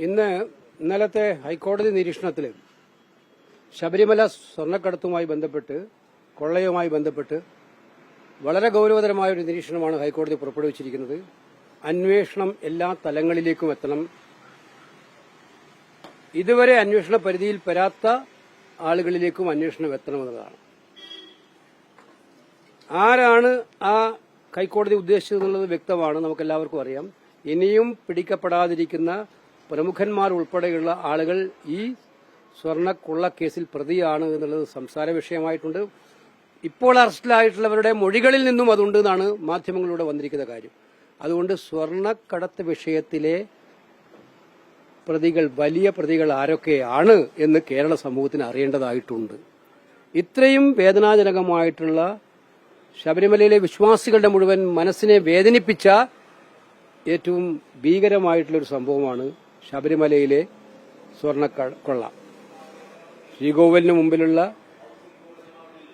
ഇന്ന് ഇന്നലത്തെ ഹൈക്കോടതി നിരീക്ഷണത്തിൽ ശബരിമല സ്വർണക്കടത്തുമായി ബന്ധപ്പെട്ട് കൊള്ളയുമായി ബന്ധപ്പെട്ട് വളരെ ഗൌരവതരമായ ഒരു നിരീക്ഷണമാണ് ഹൈക്കോടതി പുറപ്പെടുവിച്ചിരിക്കുന്നത്. അന്വേഷണം എല്ലാ തലങ്ങളിലേക്കും എത്തണം. ഇതുവരെ അന്വേഷണ പരിധിയിൽ പെരാത്ത ആളുകളിലേക്കും അന്വേഷണം എത്തണമെന്നതാണ്. ആരാണ് ആ ഹൈക്കോടതി ഉദ്ദേശിച്ചതെന്നുള്ളത് വ്യക്തമാണ്. നമുക്കെല്ലാവർക്കും അറിയാം. ഇനിയും പിടിക്കപ്പെടാതിരിക്കുന്ന പ്രമുഖന്മാർ ഉൾപ്പെടെയുള്ള ആളുകൾ ഈ സ്വർണക്കുള്ള കേസിൽ പ്രതിയാണ് എന്നുള്ളത് സംസാര വിഷയമായിട്ടുണ്ട്. ഇപ്പോൾ അറസ്റ്റിലായിട്ടുള്ളവരുടെ മൊഴികളിൽ നിന്നും അതുണ്ട് എന്നാണ് മാധ്യമങ്ങളിലൂടെ വന്നിരിക്കുന്ന കാര്യം. അതുകൊണ്ട് സ്വർണക്കടത്ത് വിഷയത്തിലെ പ്രതികൾ വലിയ പ്രതികൾ ആരൊക്കെയാണ് എന്ന് കേരള സമൂഹത്തിന് അറിയേണ്ടതായിട്ടുണ്ട്. ഇത്രയും വേദനാജനകമായിട്ടുള്ള ശബരിമലയിലെ വിശ്വാസികളുടെ മുഴുവൻ മനസ്സിനെ വേദനിപ്പിച്ച ഏറ്റവും ഭീകരമായിട്ടുള്ളൊരു സംഭവമാണ് ശബരിമലയിലെ സ്വർണക്കൊള്ള ശ്രീകോവിലിന് മുമ്പിലുള്ള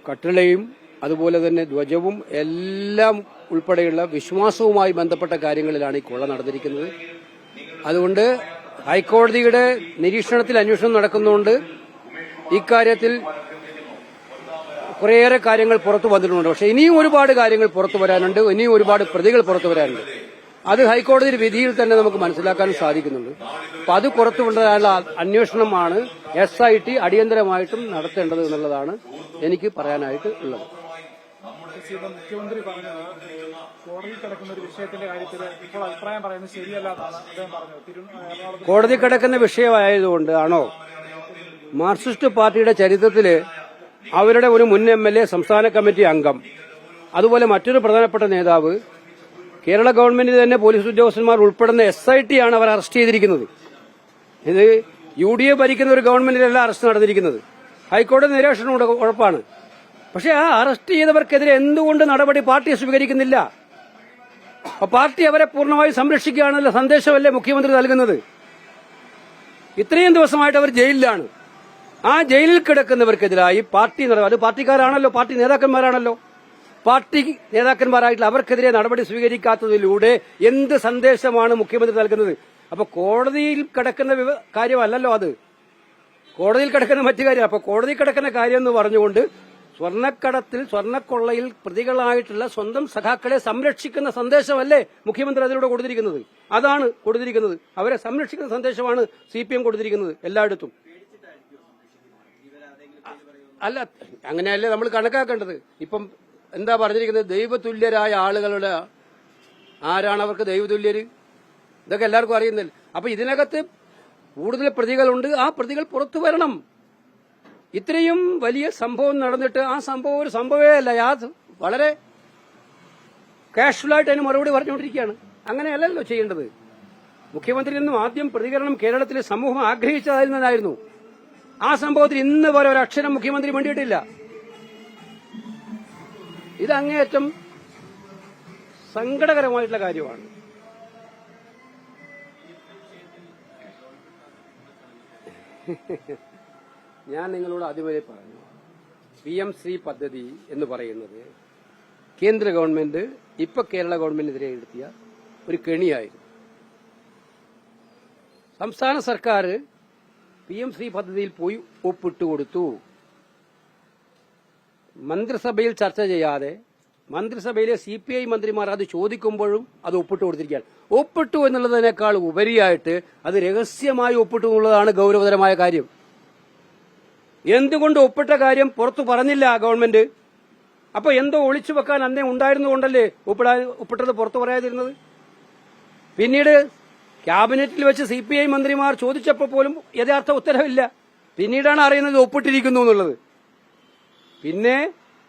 കട്ടിളയും അതുപോലെ തന്നെ ധ്വജവും എല്ലാം ഉൾപ്പെടെയുള്ള വിശ്വാസവുമായി ബന്ധപ്പെട്ട കാര്യങ്ങളിലാണ് ഈ കൊള്ള നടന്നിരിക്കുന്നത്. അതുകൊണ്ട് ഹൈക്കോടതിയുടെ നിരീക്ഷണത്തിൽ അന്വേഷണം നടക്കുന്നതുകൊണ്ട് ഇക്കാര്യത്തിൽ കുറേയേറെ കാര്യങ്ങൾ പുറത്തു വന്നിട്ടുണ്ട്. പക്ഷേ ഇനിയും ഒരുപാട് കാര്യങ്ങൾ പുറത്തു വരാനുണ്ട്. ഇനിയും ഒരുപാട് പ്രതികൾ പുറത്തു വരാനുണ്ട്. അത് ഹൈക്കോടതി വിധിയിൽ തന്നെ നമുക്ക് മനസ്സിലാക്കാൻ സാധിക്കുന്നുണ്ട്. അപ്പൊ അത് പുറത്തു കൊണ്ടുവരാനുള്ള അന്വേഷണമാണ് എസ് ഐ ടി അടിയന്തരമായിട്ടും നടത്തേണ്ടത് എന്നുള്ളതാണ് എനിക്ക് പറയാനായിട്ട് ഉള്ളത്. മുഖ്യമന്ത്രി പറഞ്ഞത് കോടതി കിടക്കുന്ന ഒരു വിഷയത്തിന്റെ കാര്യത്തിൽ ഇപ്പോൾ അഭിപ്രായം പറയുന്നത് ശരിയല്ലാതാണ് അദ്ദേഹം പറഞ്ഞത്. കോടതി കിടക്കുന്ന വിഷയമായതുകൊണ്ട് ആണോ മാർക്സിസ്റ്റ് പാർട്ടിയുടെ ചരിത്രത്തിൽ അവരുടെ ഒരു മുൻ എം എൽ എ സംസ്ഥാന കമ്മിറ്റി അംഗം അതുപോലെ മറ്റൊരു പ്രധാനപ്പെട്ട നേതാവ് കേരള ഗവൺമെന്റിൽ തന്നെ പോലീസ് ഉദ്യോഗസ്ഥന്മാർ ഉൾപ്പെടുന്ന എസ് ഐ ടി ആണ് അവർ അറസ്റ്റ് ചെയ്തിരിക്കുന്നത്. ഇത് യു ഡി എ ഭരിക്കുന്ന ഒരു ഗവൺമെന്റിലല്ല അറസ്റ്റ് നടന്നിരിക്കുന്നത്. ഹൈക്കോടതി നിരീക്ഷണം ഉറപ്പാണ്. പക്ഷെ ആ അറസ്റ്റ് ചെയ്തവർക്കെതിരെ എന്തുകൊണ്ട് നടപടി പാർട്ടി സ്വീകരിക്കുന്നില്ല? പാർട്ടി അവരെ പൂർണമായി സംരക്ഷിക്കുകയാണെന്ന സന്ദേശമല്ലേ മുഖ്യമന്ത്രി നൽകുന്നത്? ഇത്രയും ദിവസമായിട്ട് അവർ ജയിലിലാണ്. ആ ജയിലിൽ കിടക്കുന്നവർക്കെതിരായി പാർട്ടി നടപടി അത് പാർട്ടിക്കാരാണല്ലോ പാർട്ടി നേതാക്കന്മാരാണല്ലോ. പാർട്ടി നേതാക്കന്മാരായിട്ടുള്ള അവർക്കെതിരെ നടപടി സ്വീകരിക്കാത്തതിലൂടെ എന്ത് സന്ദേശമാണ് മുഖ്യമന്ത്രി നൽകുന്നത്? അപ്പൊ കോടതിയിൽ കിടക്കുന്ന കാര്യമല്ലല്ലോ അത്. കോടതിയിൽ കിടക്കുന്ന മറ്റു കാര്യം അപ്പൊ കോടതിയിൽ കിടക്കുന്ന കാര്യം എന്ന് പറഞ്ഞുകൊണ്ട് സ്വർണക്കടത്തിൽ സ്വർണക്കൊള്ളയിൽ പ്രതികളായിട്ടുള്ള സ്വന്തം സഖാക്കളെ സംരക്ഷിക്കുന്ന സന്ദേശമല്ലേ മുഖ്യമന്ത്രി അതിലൂടെ കൊടുത്തിരിക്കുന്നത്? അതാണ് കൊടുത്തിരിക്കുന്നത്. അവരെ സംരക്ഷിക്കുന്ന സന്ദേശമാണ് സി പി എം കൊടുത്തിരിക്കുന്നത് എല്ലായിടത്തും. അല്ല അങ്ങനെയല്ലേ നമ്മൾ കണക്കാക്കേണ്ടത്? ഇപ്പം എന്താ പറഞ്ഞിരിക്കുന്നത്? ദൈവതുല്യരായ ആളുകളുടെ ആരാണ് അവർക്ക് ദൈവതുല്യര്? ഇതൊക്കെ എല്ലാവർക്കും അറിയുന്നില്ല. അപ്പൊ ഇതിനകത്ത് കൂടുതൽ പ്രതികളുണ്ട്. ആ പ്രതികൾ പുറത്തു വരണം. ഇത്രയും വലിയ സംഭവം നടന്നിട്ട് ആ സംഭവം ഒരു സംഭവമേ അല്ല. യാ വളരെ കാഷ്വലായിട്ട് അതിന് മറുപടി പറഞ്ഞുകൊണ്ടിരിക്കുകയാണ്. അങ്ങനെയല്ലല്ലോ ചെയ്യേണ്ടത്. മുഖ്യമന്ത്രിയിൽ നിന്നും ആദ്യം പ്രതികരണം കേരളത്തിലെ സമൂഹം ആഗ്രഹിച്ചതായിരുന്നതായിരുന്നു ആ സംഭവത്തിൽ ഇന്ന് വരെ ഒരു അക്ഷരം മുഖ്യമന്ത്രി വേണ്ടിയിട്ടില്ല ഇത് അങ്ങേയറ്റം സങ്കടകരമായിട്ടുള്ള കാര്യമാണ്. ഞാൻ നിങ്ങളോട് ആദ്യമേ പറഞ്ഞു. പി എം ശ്രീ പദ്ധതി എന്ന് പറയുന്നത് കേന്ദ്ര ഗവൺമെന്റ് ഇപ്പൊ കേരള ഗവൺമെന്റിനെതിരെ എടുത്തിയ ഒരു കെണിയായിരുന്നു. സംസ്ഥാന സർക്കാർ പി എം ശ്രീ പദ്ധതിയിൽ പോയി ഒപ്പിട്ട് കൊടുത്തു. മന്ത്രിസഭയിൽ ചർച്ച ചെയ്യാതെ മന്ത്രിസഭയിലെ സി പി ഐ മന്ത്രിമാർ അത് ചോദിക്കുമ്പോഴും അത് ഒപ്പിട്ട് കൊടുത്തിരിക്കുകയാണ്. ഒപ്പിട്ടു എന്നുള്ളതിനേക്കാൾ ഉപരിയായിട്ട് അത് രഹസ്യമായി ഒപ്പിട്ടു എന്നുള്ളതാണ് ഗൌരവതരമായ കാര്യം. എന്തുകൊണ്ട് ഒപ്പിട്ട കാര്യം പുറത്തു പറഞ്ഞില്ല ഗവൺമെന്റ്? അപ്പൊ എന്തോ ഒളിച്ചു വെക്കാൻ അന്നേ ഉണ്ടായിരുന്നുകൊണ്ടല്ലേ ഒപ്പിടാൻ ഒപ്പിട്ടത് പുറത്തു പറയാതിരുന്നത്? പിന്നീട് ക്യാബിനറ്റിൽ വെച്ച് സി പി ഐ മന്ത്രിമാർ ചോദിച്ചപ്പോൾ പോലും യഥാർത്ഥ ഉത്തരവില്ല. പിന്നീടാണ് അറിയുന്നത് ഒപ്പിട്ടിരിക്കുന്നു എന്നുള്ളത്. പിന്നെ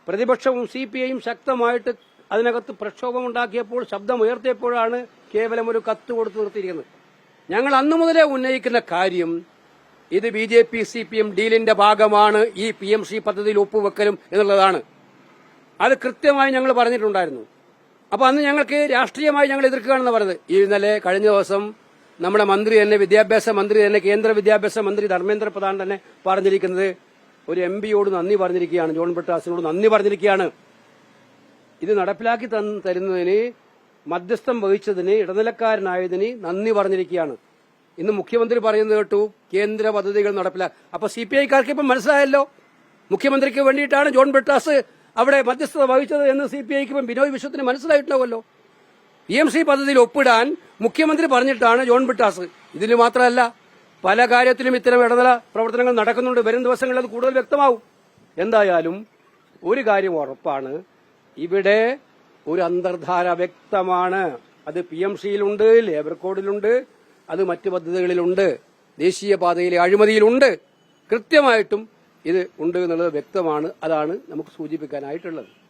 പ്രതിപക്ഷവും സി പി ഐയും ശക്തമായിട്ട് അതിനകത്ത് പ്രക്ഷോഭമുണ്ടാക്കിയപ്പോൾ ശബ്ദം ഉയർത്തിയപ്പോഴാണ് കേവലം ഒരു കത്ത് കൊടുത്തു നിർത്തിയിരിക്കുന്നത്. ഞങ്ങൾ അന്നു മുതലേ ഉന്നയിക്കുന്ന കാര്യം ഇത് B J P C P M ഡീലിന്റെ ഭാഗമാണ് ഈ പി എം സി പദ്ധതിയിൽ ഒപ്പുവെക്കലും എന്നുള്ളതാണ്. അത് കൃത്യമായി ഞങ്ങൾ പറഞ്ഞിട്ടുണ്ടായിരുന്നു. അപ്പൊ അന്ന് ഞങ്ങൾക്ക് രാഷ്ട്രീയമായി ഞങ്ങൾ എതിർക്കുകയാണെന്ന് പറഞ്ഞത്. ഇന്നലെ കഴിഞ്ഞ ദിവസം നമ്മുടെ മന്ത്രി തന്നെ വിദ്യാഭ്യാസ മന്ത്രി തന്നെ കേന്ദ്ര വിദ്യാഭ്യാസ മന്ത്രി ധർമ്മേന്ദ്ര പ്രധാൻ തന്നെ പറഞ്ഞിരിക്കുന്നത് ഒരു എം പിയോട് നന്ദി പറഞ്ഞിരിക്കുകയാണ് ജോൺ ബ്രിട്ടാസിനോട് നന്ദി പറഞ്ഞിരിക്കുകയാണ്. ഇത് നടപ്പിലാക്കി തരുന്നതിന് മധ്യസ്ഥം വഹിച്ചതിന് ഇടനിലക്കാരനായതിന് നന്ദി പറഞ്ഞിരിക്കുകയാണ്. ഇന്ന് മുഖ്യമന്ത്രി പറയുന്നത് കേട്ടു കേന്ദ്ര പദ്ധതികൾ നടപ്പിലാക്കി അപ്പൊ സി പി ഐക്കാർക്ക് ഇപ്പം മനസ്സിലായല്ലോ? മുഖ്യമന്ത്രിക്ക് വേണ്ടിയിട്ടാണ് ജോൺ ബ്രിട്ടാസ് അവിടെ മധ്യസ്ഥത വഹിച്ചത് എന്ന് സി പി ഐക്ക് ഇപ്പം ബിനോയ് വിശ്വത്തിന് മനസ്സിലായിട്ടുണ്ടാവുമല്ലോ? പി എം സി പദ്ധതിയിൽ ഒപ്പിടാൻ മുഖ്യമന്ത്രി പറഞ്ഞിട്ടാണ് ജോൺ ബ്രിട്ടാസ്. ഇതിന് മാത്രമല്ല പല കാര്യത്തിലും ഇത്തരം ഇടനില പ്രവർത്തനങ്ങൾ നടക്കുന്നുണ്ട്. വരും ദിവസങ്ങളിൽ അത് കൂടുതൽ വ്യക്തമാവും. എന്തായാലും ഒരു കാര്യം ഉറപ്പാണ്. ഇവിടെ ഒരു അന്തർധാര വ്യക്തമാണ്. അത് പി എം സിയിലുണ്ട് ലേബർ കോഡിലുണ്ട് അത് മറ്റ് പദ്ധതികളിലുണ്ട്. ദേശീയപാതയിലെ അഴിമതിയിലുണ്ട്. കൃത്യമായിട്ടും ഇത് ഉണ്ട് എന്നുള്ളത് വ്യക്തമാണ്. അതാണ് നമുക്ക് സൂചിപ്പിക്കാനായിട്ടുള്ളത്.